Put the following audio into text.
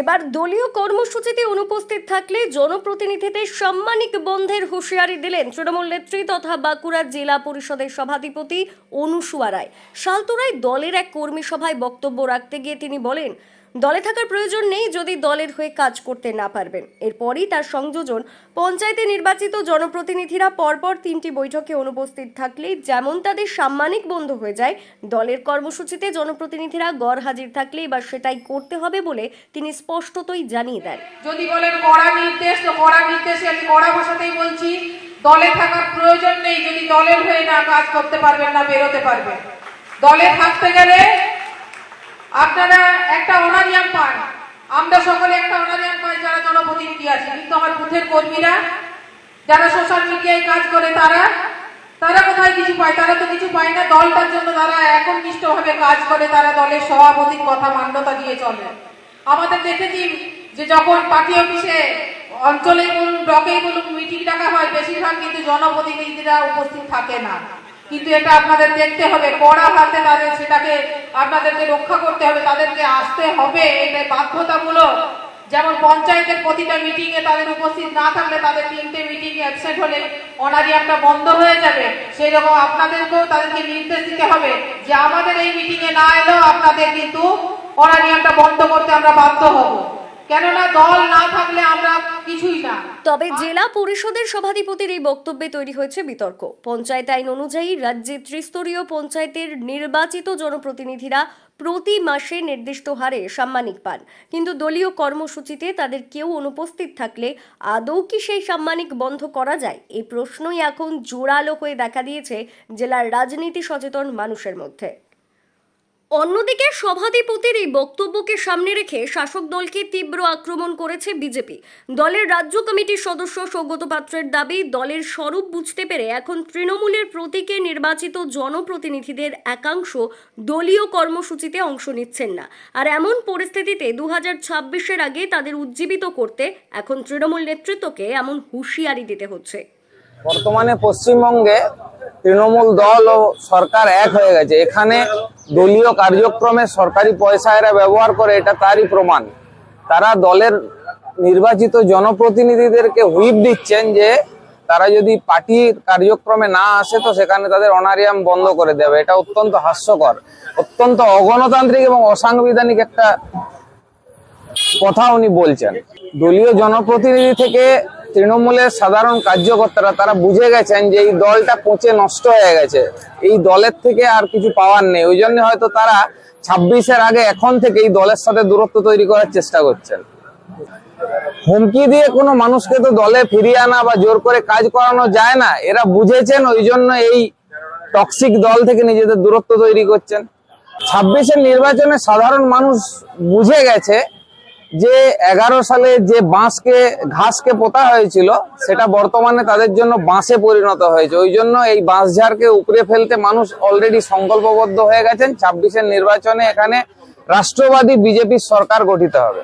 এবার দলীয় কর্মসূচিতে অনুপস্থিত থাকলে জনপ্রতিনিধিদের সাম্মানিক বন্ধের হুঁশিয়ারি দিলেন তৃণমূল নেত্রী তথা বাঁকুড়া জেলা পরিষদের সভাধিপতি অনুসুয়া রায়। সালতোরায় দলের এক কর্মী সভায় বক্তব্য রাখতে গিয়ে তিনি বলেন দলে থাকার প্রয়োজন নেই যদি দলের হয়ে কাজ করতে না পারবেন। এরপরই তার সংযোজন পঞ্চায়েতে নির্বাচিত জনপ্রতিনিধিরা পরপর তিনটি বৈঠকে অনুপস্থিত থাকলে যেমন তাদের সাম্মানিক বন্ধ হয়ে যায়, দলের কর্মসূচিতে জনপ্রতিনিধিরা গড় হাজির থাকলে এবার সেটাই করতে হবে বলে তিনি স্পষ্টতই জানিয়ে দেন। যদি বলেন কড়া নির্দেশ, তো কড়া নির্দেশে আমি কড়া ভাষাতেই বলছি, দলে থাকার প্রয়োজন নেই যদি দলের হয়ে না কাজ করতে পারবেন না বেরোতে পারবেন। দলে থাকতে গেলে আপনারা একটা অনারিয়াম পান। আমরা সকলে একটা অনারিয়াম পাই, যারা জনপ্রতিনিধি আছে। কিন্তু আমার বুথের কর্মীরা, যারা সোশ্যাল মিডিয়ায় কাজ করে, তারা তারা কোথায় কিছু পায়? তারা তো কিছু পায় না। দলটার জন্য তারা একনিষ্ঠভাবে কাজ করে, তারা দলের সভাপতির কথা মান্যতা দিয়ে চলে। আমাদের দেখেছি যে যখন পার্টি অফিসে অঞ্চলে বলুন, ব্লকেই বলুন মিটিং ডাকা হয়, বেশিরভাগ কিন্তু জনপ্রতিনিধিরা উপস্থিত থাকে না। কিন্তু এটা আপনাদের দেখতে হবে, কড়া হাতে তাদের সেটাকে আপনাদেরকে রক্ষা করতে হবে, তাদেরকে আসতে হবে এটা বাধ্যতামূলক। যেমন পঞ্চায়েতের প্রতিটা মিটিংয়ে তাদের উপস্থিত না থাকলে তাদের তিনটে মিটিং অ্যাবসেন্ট হলে অনারিয়ামটা বন্ধ হয়ে যাবে। সেই রকম আপনাদেরকেও তাদেরকে নির্দেশ দিতে হবে যে আমাদের এই মিটিংয়ে না এলেও আপনাদের কিন্তু অনারিয়ামটা বন্ধ করতে আমরা বাধ্য হব। কেননা দল না থাকলে আমরা কিছুই না। তবে জেলা পরিষদের সভাধিপতির এই বক্তব্যে তৈরি হয়েছে বিতর্ক। পঞ্চায়েত আইন অনুযায়ী রাজ্যে ত্রিস্তরীয় পঞ্চায়েতের নির্বাচিত জনপ্রতিনিধিরা প্রতি মাসে নির্দিষ্ট হারে সাম্মানিক পান। কিন্তু দলীয় কর্মসূচিতে তাদের কেউ অনুপস্থিত থাকলে আদৌ কি সেই সাম্মানিক বন্ধ করা যায়? এই প্রশ্নই এখন জোরালো হয়ে দেখা দিয়েছে জেলার রাজনীতি সচেতন মানুষের মধ্যে। অন্যদিকে সভাধিপতির এই বক্তব্যকে সামনে রেখে শাসক দলকে তীব্র আক্রমণ করেছে বিজেপি। দলের রাজ্য কমিটির সদস্য সৌগত পাত্রের দাবি, দলের স্বরূপ বুঝতে পেরে এখন তৃণমূলের প্রতীকে নির্বাচিত জনপ্রতিনিধিদের একাংশ দলীয় কর্মসূচিতে অংশ নিচ্ছেন না। আর এমন পরিস্থিতিতে দু হাজার ছাব্বিশের আগে তাদের উজ্জীবিত করতে এখন তৃণমূল নেতৃত্বকে এমন হুঁশিয়ারি দিতে হচ্ছে। বর্তমানে পশ্চিমবঙ্গে তৃণমূল দল ও সরকার এক হয়ে গেছে। এখানে দলীয় কার্যক্রমে সরকারি পয়সা এরা ব্যবহার করে, এটা তারই প্রমাণ। তারা দলের নির্বাচিত জনপ্রতিনিধিদেরকে হুইপ দিচ্ছেন যে, তারা যদি পার্টির কার্যক্রমে না আসে তো সেখানে তাদের অনারিয়াম বন্ধ করে দেবে। এটা অত্যন্ত হাস্যকর, অত্যন্ত অগণতান্ত্রিক এবং অসাংবিধানিক একটা কথা উনি বলছেন। দলীয় জনপ্রতিনিধি থেকে তৃণমূলের সাধারণ কার্যকর্তারা, তারা বুঝে গেছেন যে এই দলটা পচে নষ্ট হয়ে গেছে। এই দলের থেকে আর কিছু পাওয়ার নেই। ওই জন্য হয়তো তারা ছাব্বিশের আগে এখন থেকে এই দলের সাথে দূরত্ব তৈরি করার চেষ্টা করছেন। হুমকি দিয়ে কোনো মানুষকে তো দলে ফিরিয়ে আনা বা জোর করে কাজ করানো যায় না। এরা বুঝেছেন, ওই জন্য এই টক্সিক দল থেকে নিজেদের দূরত্ব তৈরি করছেন। ছাব্বিশের নির্বাচনে সাধারণ মানুষ বুঝে গেছে যে এগারো সালে যে বাঁশকে ঘাসকে পোতা হয়েছিল সেটা বর্তমানে তাদের জন্য বাঁশে পরিণত হয়েছে। ওই জন্য এই বাঁশঝাড়কে উপরে ফেলতে মানুষ অলরেডি সংকল্পবদ্ধ হয়ে গেছেন। ছাব্বিশের নির্বাচনে এখানে রাষ্ট্রবাদী বিজেপির সরকার গঠিত হবে।